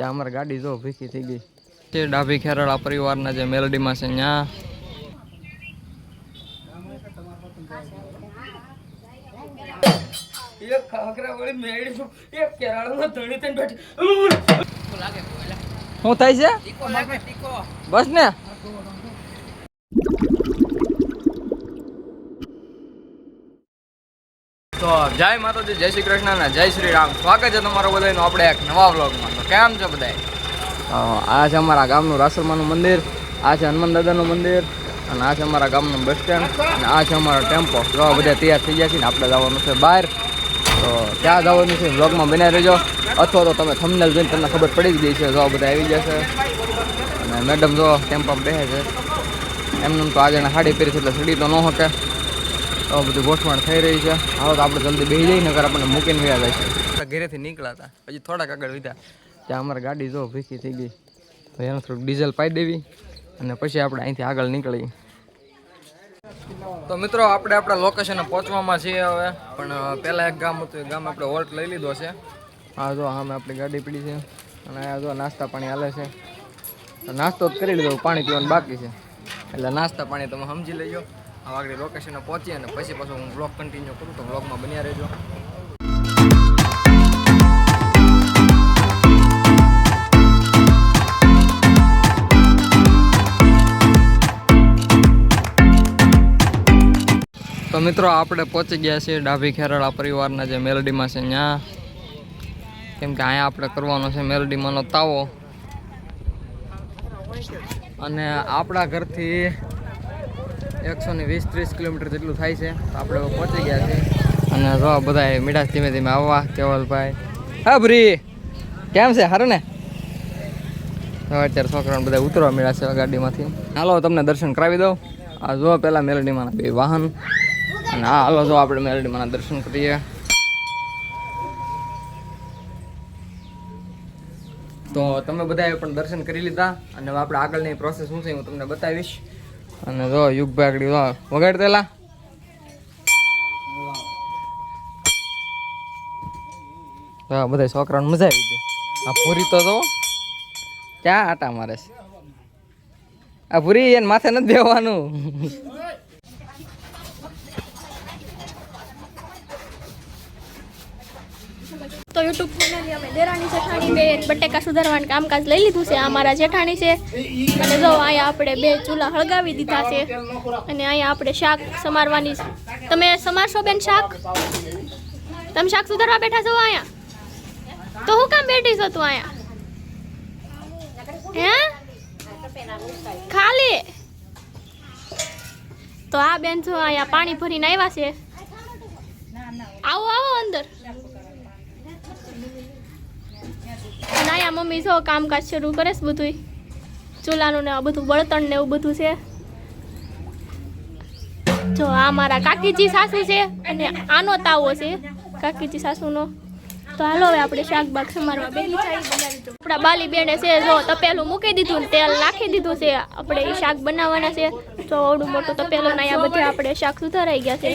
ત્યાં અમારી ગાડી જો ભીખી થઈ ગઈ. તે ડાભી ખેરાળા પરિવારના જે મેલડીમાં છે ત્યાં એક ખાખરા વાળી મેળી છું. એક કેરાળામાં ધણી થઈને બેઠી. શું થાય છે? બસ ને તો જય માતાજી, જય શ્રી કૃષ્ણ અને જય શ્રી રામ. સ્વાગત છે તમારું બધાનું આપણે એક નવા વ્લોગમાં. તો કેમ છો બધા આ છે અમારા ગામનું રાસરમાનું મંદિર, આ છે હનુમાન દાદાનું મંદિર, અને આ છે અમારા ગામનું બસ સ્ટેન્ડ, અને આ છે અમારો ટેમ્પો. જો બધા તૈયાર થઈ ગયા છે ને આપણે જવાનું છે બહાર. તો ક્યાં જવાનું છે, વ્લોગમાં બનાવી રહેજો. અથવા તો તમે થંબનેલ જોઈને તમને ખબર પડી જ ગઈ છે, જો બધા આવી જશે અને મેડમ જો ટેમ્પો બેસે છે. એમનું તો આજે એને સાડી પહેરી છે, એટલે સડી તો ન શકે તો બધું ગોઠવણ થઈ રહી છે. હવે તો આપણે જલ્દી બેસી જઈએ નગર આપણને મૂકીને વ્યા જાય છે. ઘરેથી નીકળ્યા હતા પછી થોડાક આગળ વીધા. ત્યાં અમારી ગાડી જો ભીખી થઈ ગઈ. તો એને થોડુંક ડીઝલ પાઈ દેવી અને પછી આપણે અહીંથી આગળ નીકળીએ. તો મિત્રો આપણે આપણા લોકેશને પહોંચવામાં છીએ હવે. પણ પહેલાં એક ગામ હતું એ ગામ આપણે હોલ્ટ લઈ લીધો છે. હા જો આમે આપણી ગાડી પડી છે અને આ જો નાસ્તા પાણી હાલે છે. નાસ્તો જ કરી લીધો પાણી પીવાનું બાકી છે. એટલે નાસ્તા પાણી તમે સમજી લેજો. હવે આગળ લોકેશને પહોંચીએ અને પછી પાછો હું બ્લોગ કન્ટિન્યુ કરું તો બ્લોગમાં બન્યા રહેજો. તો મિત્રો આપણે પહોંચી ગયા છીએ ડાભી ખેરાળા પરિવારના જે મેલડીમાં છે ત્યાં કેમ કે અહીંયા આપણે કરવાનો છે મેલડીમાંનો તાવો. અને આપણા ઘરથી એકસો ને વીસ, ત્રીસ કિલોમીટર જેટલું થાય છે. આપણે પહોંચી ગયા છીએ. અને જો બધા મીઠા ધીમે ધીમે આવવા, કેવલભાઈ. હા, ભરી. કેમ છે? સારું ને? અત્યારે છોકરાઓને બધા ઉતરવા મળ્યા છે ગાડીમાંથી. હાલો, તમને દર્શન કરાવી દઉં. આ જો પહેલાં મેલડીમાંના બે વાહન. અને આ હાલો, જો આપણે મેલડીમાંના દર્શન કરીએ. તો તમે બધાએ પણ દર્શન કરી લીધા. અને આપણે આગળની પ્રોસેસ શું છે હું તમને બતાવીશ. અને જો, યુગ બાગડી જો, વગાડ દેલા હા બધા છોકરાઓને મજા આવી ગઈ. આ પૂરી તો જો, ક્યાં આટા મારે છે? આ પૂરી એને માથે નથી બેવાનું તો યુટ્યુબ ફાઇનલી અમે દેરાણી જેઠાણી બે બટેકા સુધારવાનું કામકાજ લઈ લીધું છે, આ મારા જેઠાણી છે. અને જો અહીંયા આપણે બે ચૂલા હળગાવી દીધા છે અને અહીંયા આપણે શાક સમારવાની તમે સમારશો બેન શાક? તમે શાક સુધારવા બેઠા છો અહીંયા? તો હું કામ બેઠી છો તું અહીંયા? હે? ખાલી? તો આ બેન જો અહીંયા પાણી ભરીને આવ્યા છે. આવો આવો અંદર. અને યા મમ્મી જો કામકાજ શરૂ કરે છે બધું ચૂલાનું ને આ બધું બળતણ ને એવું બધું છે. જો આ મારા કાકીજી સાસુ છે અને આનો તાવો છે. કાકીજી સાસુનો. તો હાલો હવે આપણે શાક બાગ સમારવા બે આપણા બાલી બેને છે જો તપેલું મૂકી દીધું ને તેલ નાખી દીધું છે. આપણે એ શાક બનાવવાના છે. તો આવડું મોટું તપેલું ના આ બધે આપણે શાક સુધારાઈ ગયા છે.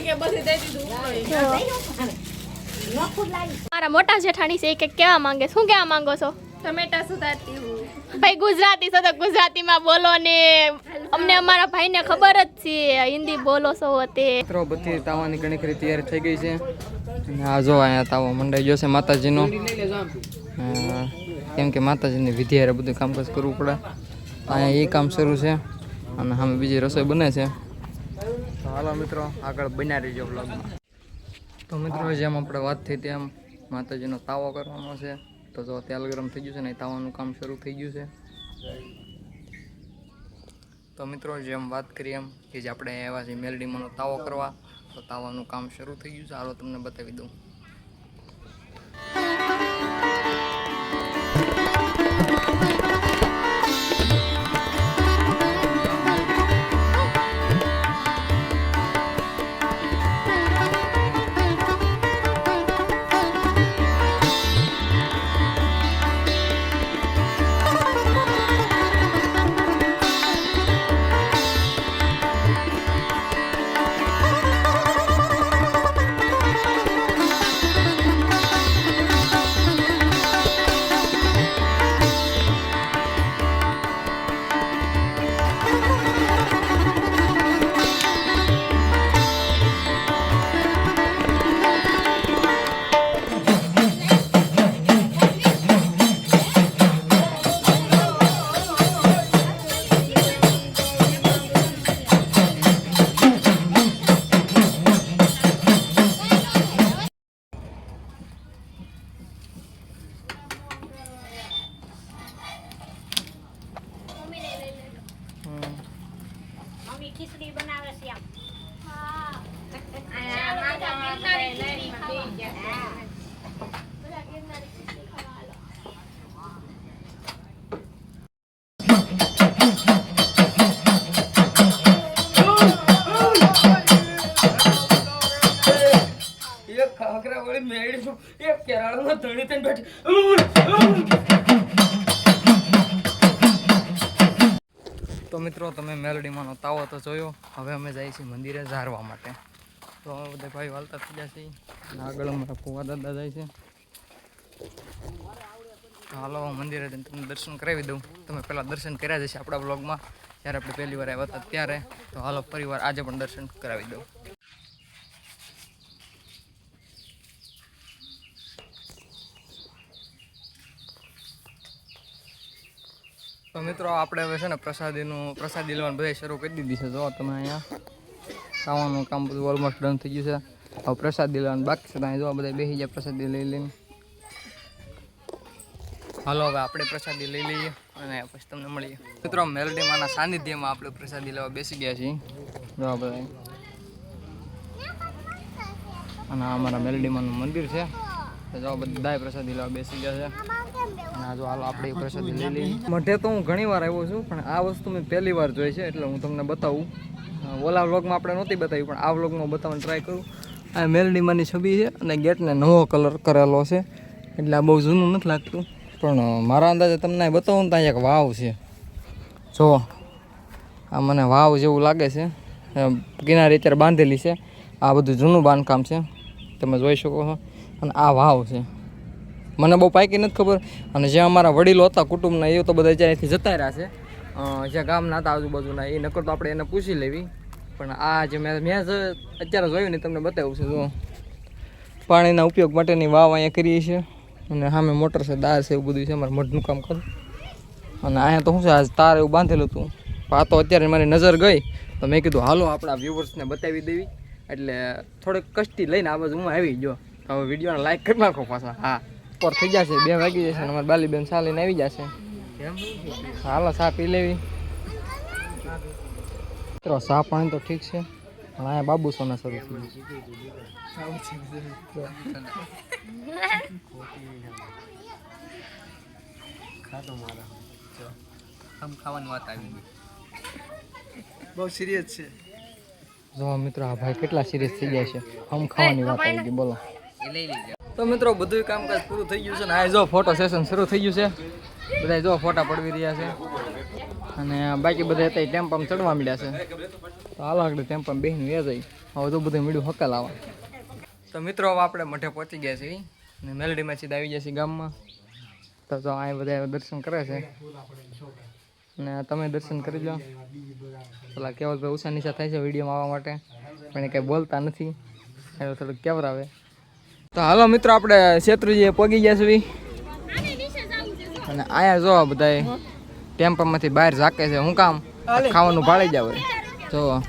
મારા મોટા જેઠાણી છે કે કેવા માંગે શું કેવા માંગો છો? ટમેટા સુધારતી હું ભાઈ ગુજરાતી છો તો ગુજરાતીમાં બોલો ને. અમને અમારા ભાઈને ખબર જ છે હિન્દી બોલો છો તે. મિત્રો બધી તાવાની ઘણી ખરી તૈયારી થઈ ગઈ છે. અને આ જો અહીંયા તાવો મંડાઈ ગયો છે માતાજીનો. કેમ કે માતાજીની વિધિ હારે બધું કામકાજ કરવું પડે. અહીંયા એ કામ શરૂ છે અને સામે બીજી રસોઈ બને છે. તો હાલો મિત્રો આગળ બનાવી રહીજો બ્લોગમાં તો મિત્રો, જેમ આપણે વાત થઈ તેમ માતાજીનો તાવો કરવાનો છે. તો જો તેલ ગરમ થઈ ગયું છે ને તાવાનું કામ શરૂ થઈ ગયું છે. તો મિત્રો, જેમ વાત કરી એમ કે જે આપણે આવ્યા છીએ મેલડીમાંનો તાવો કરવા, તો તાવાનું કામ શરૂ થઈ ગયું છે. હાલો, તમને બતાવી દઉં. ધણી થઈને બેઠી. તો મિત્રો, તમે મેલડીમાંનો તાવો તો જોયો. હવે અમે જઈએ છીએ મંદિરે ઝારવા માટે. તો અમે બધા ભાઈ વાલતા થઈ જશે આગળ અમારા કુવા દાદા જાય છે. હાલો મંદિરે જઈને તમને દર્શન કરાવી દઉં. તમે પહેલાં દર્શન કર્યા જશે આપણા બ્લોગમાં જ્યારે આપણે પહેલી વાર આવ્યા હતા ત્યારે. તો હાલો, ફરી આજે પણ દર્શન કરાવી દઉં. તો મિત્રો, આપણે હવે છે ને પ્રસાદીનું, પ્રસાદી લેવાનું બધા શરૂ કરી દીધી છે. જો તમે અહીંયા ખાવાનું કામ બધું ઓલમોસ્ટ ડન થઈ ગયું છે. હવે પ્રસાદી લેવાનું બાકી છે. તો અહીંયા જો બધા બેસી જાય પ્રસાદી લઈ લઈને. હાલો, હવે આપણે પ્રસાદી લઈ લઈએ અને પછી તમને મળીએ. મિત્રો, મેલડીમાંના સાનિધ્યમાં આપણે પ્રસાદી લેવા બેસી ગયા છીએ. જોવા બધા અને અમારા મેલડીમાંનું મંદિર છે. તો બધા પ્રસાદી લેવા બેસી ગયા છે. અને જો હાલ આપણે પ્રસાદી લઈ લઈએ. મઢે તો હું ઘણી વાર આવ્યો છું, પણ આ વસ્તુ મેં પહેલી વાર જોઈ છે, એટલે હું તમને બતાવું. ઓલા વ્લોગમાં આપણે નહોતી બતાવી, પણ આ વ્લોગમાં બતાવવાની ટ્રાય કરું. આ મેલડીમાંની છબી છે અને ગેટને નવો કલર કરેલો છે, એટલે આ બહુ જૂનું નથી લાગતું. પણ મારા અંદાજે તમને બતાવું ત્યાં એક વાવ છે. જો, આ મને વાવ જેવું લાગે છે. કિનારે અત્યારે બાંધેલી છે. આ બધું જૂનું બાંધકામ છે. તમે જોઈ શકો છો. અને આ વાવ છે. મને બહુ પાકી નથી ખબર. અને જ્યાં અમારા વડીલો હતા, કુટુંબના, એ તો બધા જ્યાં અહીંથી જતા રહ્યા છે. જ્યાં ગામના હતા, આજુબાજુના, એ નકર તો આપણે એને પૂછી લેવી. પણ આ જે મેં મેં જે અત્યારે જોયું ને તમને બતાવ્યું છે જો પાણીના ઉપયોગ માટેની વાવ અહીંયા કરીએ છીએ. અને સામે મોટર છે દાર છે, એવું બધું છે, અમારે મઢનું કામ કરું. અને અહીંયા તો શું છે, આજ તાર એવું બાંધેલું હતું. આ તો અત્યારે મારી નજર ગઈ. તો મેં કીધું, હાલો, આપણા વ્યૂવર્સને બતાવી દેવી. એટલે થોડીક કષ્ટી લઈને આ બાજુ હું આવી ગયો. હવે વિડીયોને લાઈક કરી નાખો પાછા. હા. ઉપર થઈ જશે. બે વાગી જશે અમારે બાલી બાલીબેન સા લઈને આવી જશે. હાલો સા પી લેવી. મિત્રો સા પાણી તો ઠીક છે પણ અહીંયા બાબુ સોના શરૂ થઈ ગયું. ખાવાની વાત આવી બહુ સિરિયસ છે. જો મિત્રો આ ભાઈ કેટલા સિરિયસ થઈ ગયા છે. હમ ખાવાની વાત આવી ગઈ બોલો. તો મિત્રો બધું કામકાજ પૂરું થઈ ગયું છે ને આ જો ફોટો સેશન શરૂ થઈ ગયું છે. બધા જો ફોટા પડવી રહ્યા છે. અને બાકી બધા હતા ટેમ્પમ ચડવા મળ્યા છે. તો હાલો આગળ ટેમ્પમ બેહીને વ્યા જાય હવે તો બધું મળ્યું હકાલ આવા. તો મિત્રો હવે આપણે મઠે પહોંચી ગયા છીએ. અને મેલડીમાં સીધા આવી ગયા છીએ ગામમાં. તો જો આ બધા દર્શન કરે છે. અને તમે દર્શન કરી લો. પેલા કેવલભાઈ ઉષા નિશા થાય છે વિડીયોમાં આવવા માટે. પણ એ કંઈ બોલતા નથી. એનો થોડુંક કેવરાવે. તો હાલો મિત્રો આપણે શેત્રુજીએ પગી ગયા છીએ. અને અહીંયા જો બધા ટેમ્પામાંથી બહાર ઝાકે છે. હું કામ? ખાવાનું ભાળી જાવ જો.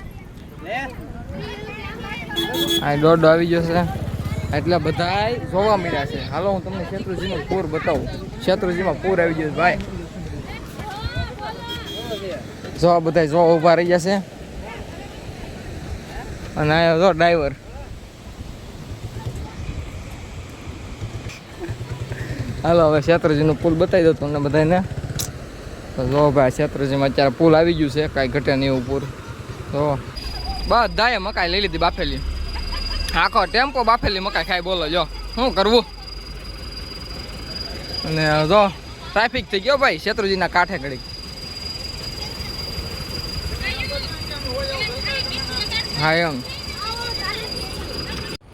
આ દોડો આવી ગયો છે. એટલે બધા જોવા મળ્યા છે. હાલો હું તમને શેત્રુજીનો પૂર બતાવું. શેત્રુજીમાં પૂર આવી ગયો છે ભાઈ. જો બધા જો ઊભા રહી જશે અને આ જો ડ્રાઈવર હાલો, હવે શેત્રજીનું પુલ બતાવી દો તમને બધાને જો ભાઈ શેત્રજીમાં અત્યારે પુલ આવી ગયું છે, કાંઈ ઘટે નહીં એવું પૂર તો બધાએ મકાઈ લઈ લીધી બાફેલી. આખો ટેમ્પો બાફેલી મકાઈ ખાઈ બોલો, જો, શું કરવું? અને જો ટ્રાફિક થઈ ગયો ભાઈ, શેત્રુજીના કાંઠે ઘડી હા, એમ.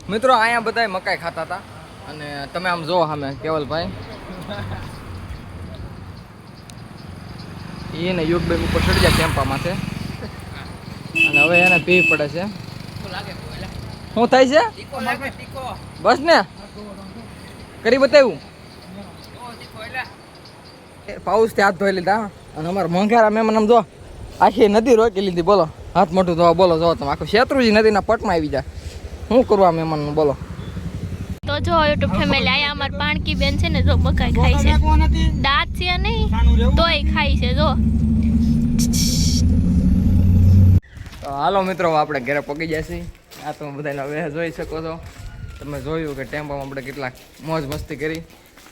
મિત્રો, અહીંયા બધા મકાઈ ખાતા હતા. અને તમે આમ જોવો સામે, કેવલભાઈ. એને યોગભાઈ ઉપર ચડી જાય છે. અને હવે એને પી પડે છે. શું થાય છે? બસ ને? કરી બતાવ્યું? પાઉસ હાથ ધોઈ લીધા. અને અમારા મોંઘારા મહેમાન આમ જો, આખી નદી રોકી લીધી, બોલો. હાથ મોટું ધોવા બોલો, જો તમે. આખું શેત્રુજી નદીના પટમાં આવી જાય. શું કરવા મહેમાનનું બોલો. જો યુટ્યુબ ફેમિલી આયા અમાર પાણકી બેન છે ને જો બકાઈ ખાય છે. દાંત છે નહીં તોય ખાય છે જો. તો હાલો મિત્રો આપણે ઘરે પગી જશે આ તમે બધાને હવે જોઈ શકો છો. તમે જોયું કે ટેમ્પોમાં આપણે કેટલાક મોજ મસ્તી કરી.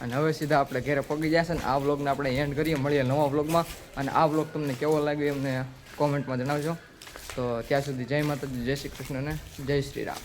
અને હવે સીધા આપણે ઘરે પગી જશે ને આ વ્લોગને આપણે એન્ડ કરીએ મળીએ નવા વ્લોગમાં અને આ વ્લોગ તમને કેવો લાગ્યો એમને કોમેન્ટમાં જણાવજો. તો ત્યાં સુધી જય માતાજી જય શ્રી કૃષ્ણ અને જય શ્રી રામ.